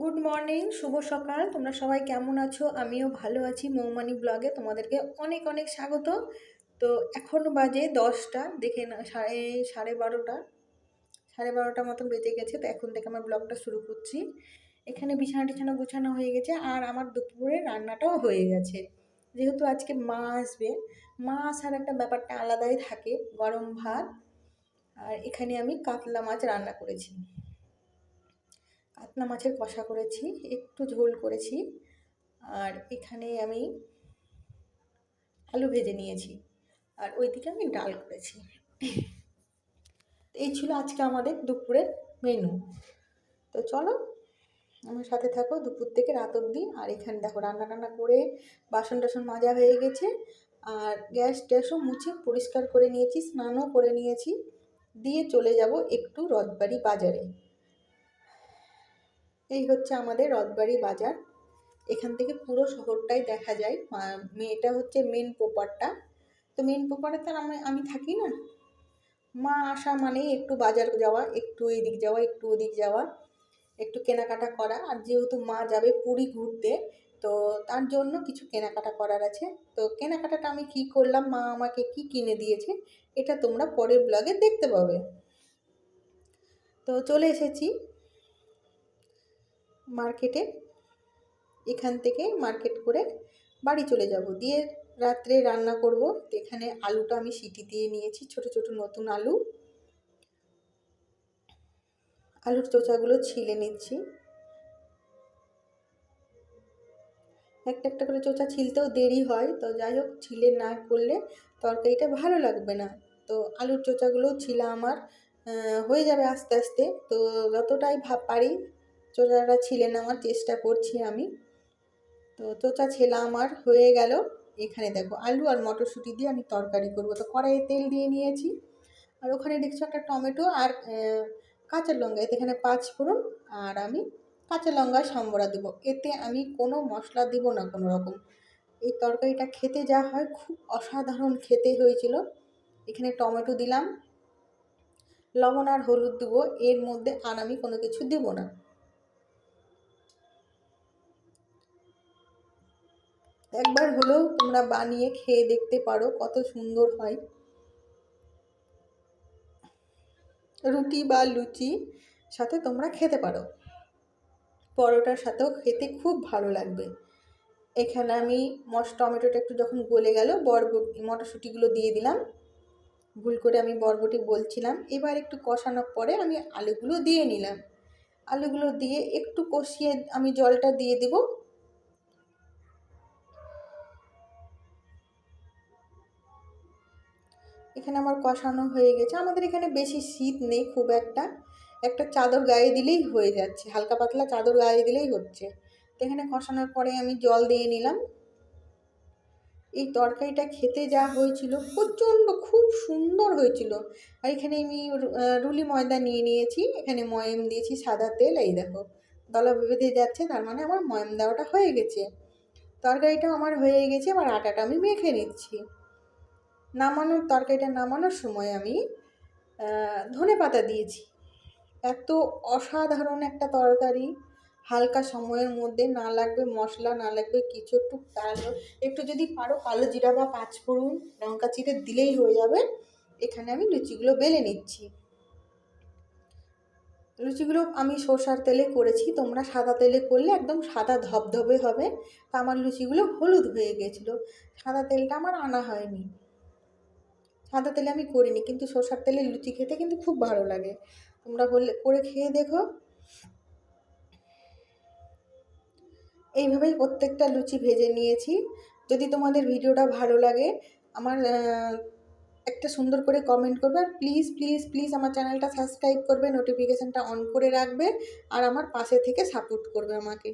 Good morning শুভ সকাল। তোমরা সবাই কেমন আছো? আমিও ভালো আছি মৌমানি ব্লগে। তোমাদেরকে অনেক অনেক স্বাগত। তো এখন বাজে দশটা, দেখে না, সাড়ে সাড়ে বারোটা। সাড়ে বারোটা মতন বেজে গেছে, তো এখন থেকে আমার ব্লগটা শুরু করছি। এখানে বিছানা টিছানা গুছানো হয়ে গেছে, আর আমার দুপুরে রান্নাটাও হয়ে গেছে। যেহেতু আজকে মা আসবে, মা আসার একটা ব্যাপারটা আলাদাই থাকে, গরম ভাত। আর এখানে আমি কাতলা মাছ রান্না করেছি। কাতলা মাছের কষা করেছি, একটু ঝোল করেছি, আর এখানে আমি আলু ভেজে নিয়েছি, আর ওইদিকে আমি ডাল করেছি। এই ছিল আজকে আমাদের দুপুরের মেনু তো চলো, আমার সাথে থাকো দুপুর থেকে রাত অবধি, আর এখানে দেখো রান্না টান্না করে বাসন টাসন মাজা হয়ে গেছে, আর গ্যাস ট্যাসও মুছে পরিষ্কার করে নিয়েছি, স্নানও করে নিয়েছি, দিয়ে চলে যাব একটু রথবাড়ি বাজারে। এই হচ্ছে আমাদের রথবাড়ি বাজার। এখান থেকে পুরো শহরটাই দেখা যায়। এটা হচ্ছে মেন পোপারটা তো মেন পোপারে তো আমি আমি থাকি না। মা আসা মানেই একটু বাজার যাওয়া, একটু এদিক যাওয়া, একটু ওদিক যাওয়া, একটু কেনাকাটা করা। আর যেহেতু মা যাবে পুরী ঘুরতে, তো তার জন্য কিছু কেনাকাটা করার আছে। তো কেনাকাটাটা আমি কি করলাম? মা আমাকে কি কিনে দিয়েছে? এটা তোমরা পরের ব্লগে দেখতে পাবে। তো চলে এসেছি। মার্কেটে, এখান থেকে মার্কেট করে বাড়ি চলে যাব। দিয়ে রাত্রে রান্না করব। এখানে আলুটা আমি সিটি দিয়ে নিয়েছি, ছোট ছোট নতুন আলু। আলুর চোচাগুলো ছিলে নিচ্ছি। একটা একটা করে চোচা ছিলতেও দেরি হয়। তো যাই হোক, ছিলে না করলে তরকারিটা ভালো লাগবে না। তো আলুর চোচাগুলো ছিলা আমার হয়ে যাবে আস্তে আস্তে। তো যতটাই ভাব পারি চোচাটা ছিলে নেওয়ার চেষ্টা করছি আমি। তো চোচা ছেলা আমার হয়ে গেল। এখানে দেখো, আলু আর মটরশুঁটি দিয়ে আমি তরকারি করব। তো কড়াইয়ে তেল দিয়ে নিয়েছি। আর ওখানে দেখছ একটা টমেটো আর কাঁচা লঙ্কা। এতে এখানে পাঁচ ফোড়ন আর আমি কাঁচা লঙ্কা সাম্বরা দেবো। এতে আমি কোনো মশলা দিব না কোনো রকম। এই তরকারিটা খেতে যা হয়, খুব অসাধারণ খেতে হয়েছিল। এখানে টমেটো দিলাম। লবণ আর হলুদ দেবো। এর মধ্যে আর আমি কোনো কিছু দেবো না। একবার হলেও তোমরা বানিয়ে খেয়ে দেখতে পারো কত সুন্দর হয়। রুটি বা লুচি সাথে তোমরা খেতে পারো। পরোটার সাথেও খেতে খুব ভালো লাগবে। এখানে আমি মশ টমেটোটা একটু যখন গলে গেল, বরবটি মটরশুঁটিগুলো দিয়ে দিলাম। ভুল করে আমি বরবটি বলছিলাম। এবার একটু কষানোর পরে আমি আলুগুলো দিয়ে নিলাম। আলুগুলো দিয়ে একটু কষিয়ে আমি জলটা দিয়ে দেবো। এখানে আমার কষানো হয়ে গেছে। আমাদের এখানে বেশি শীত নেই খুব একটা। একটা চাদর গায়ে দিলেই হয়ে যাচ্ছে। হালকা পাতলা চাদর গায়ে দিলেই হচ্ছে। তো এখানে কষানোর পরে আমি জল দিয়ে নিলাম। এই তরকারিটা খেতে যা হয়েছিল, প্রচণ্ড খুব সুন্দর হয়েছিল। আর এখানে আমি রুলি ময়দা নিয়ে নিয়েছি। এখানে ময়ম দিয়েছি সাদা তেল। এই দেখো, দলা বেঁধে যাচ্ছে, তার মানে আমার ময়ম দেওয়াটা হয়ে গেছে। তরকারিটাও আমার হয়ে গেছে, এবার আটাটা আমি মেখে নিচ্ছি। নামানোর তরকারিটা নামানোর সময় আমি ধনে পাতা দিয়েছি। এত অসাধারণ একটা তরকারি। হালকা সময়ের মধ্যে না লাগবে মশলা, না লাগবে কিছু, একটু কালো, একটু যদি পারো কালো জিরা বা পাঁচফোড়ন লঙ্কা চিড়ে দিলেই হয়ে যাবে। এখানে আমি লুচিগুলো বেলে নিচ্ছি। লুচিগুলো আমি সর্ষার তেলে করেছি। তোমরা সাদা তেলে করলে একদম সাদা ধবধবে হবে। তা আমার লুচিগুলো হলুদ হয়ে গেছিল। সাদা তেলটা আমার আনা হয়নি। সাদা তেলে আমি করিনি, কিন্তু সর্ষার তেলে লুচি খেতে কিন্তু খুব ভালো লাগে। তোমরা বললে, করে খেয়ে দেখো। এইভাবেই প্রত্যেকটা লুচি ভেজে নিয়েছি। যদি তোমাদের ভিডিওটা ভালো লাগে, আমার একটা সুন্দর করে কমেন্ট করবে। আর প্লিজ প্লিজ প্লিজ আমার চ্যানেলটা সাবস্ক্রাইব করবে নোটিফিকেশানটা অন করে রাখবে। আর আমার পাশে থেকে সাপোর্ট করবে আমাকে।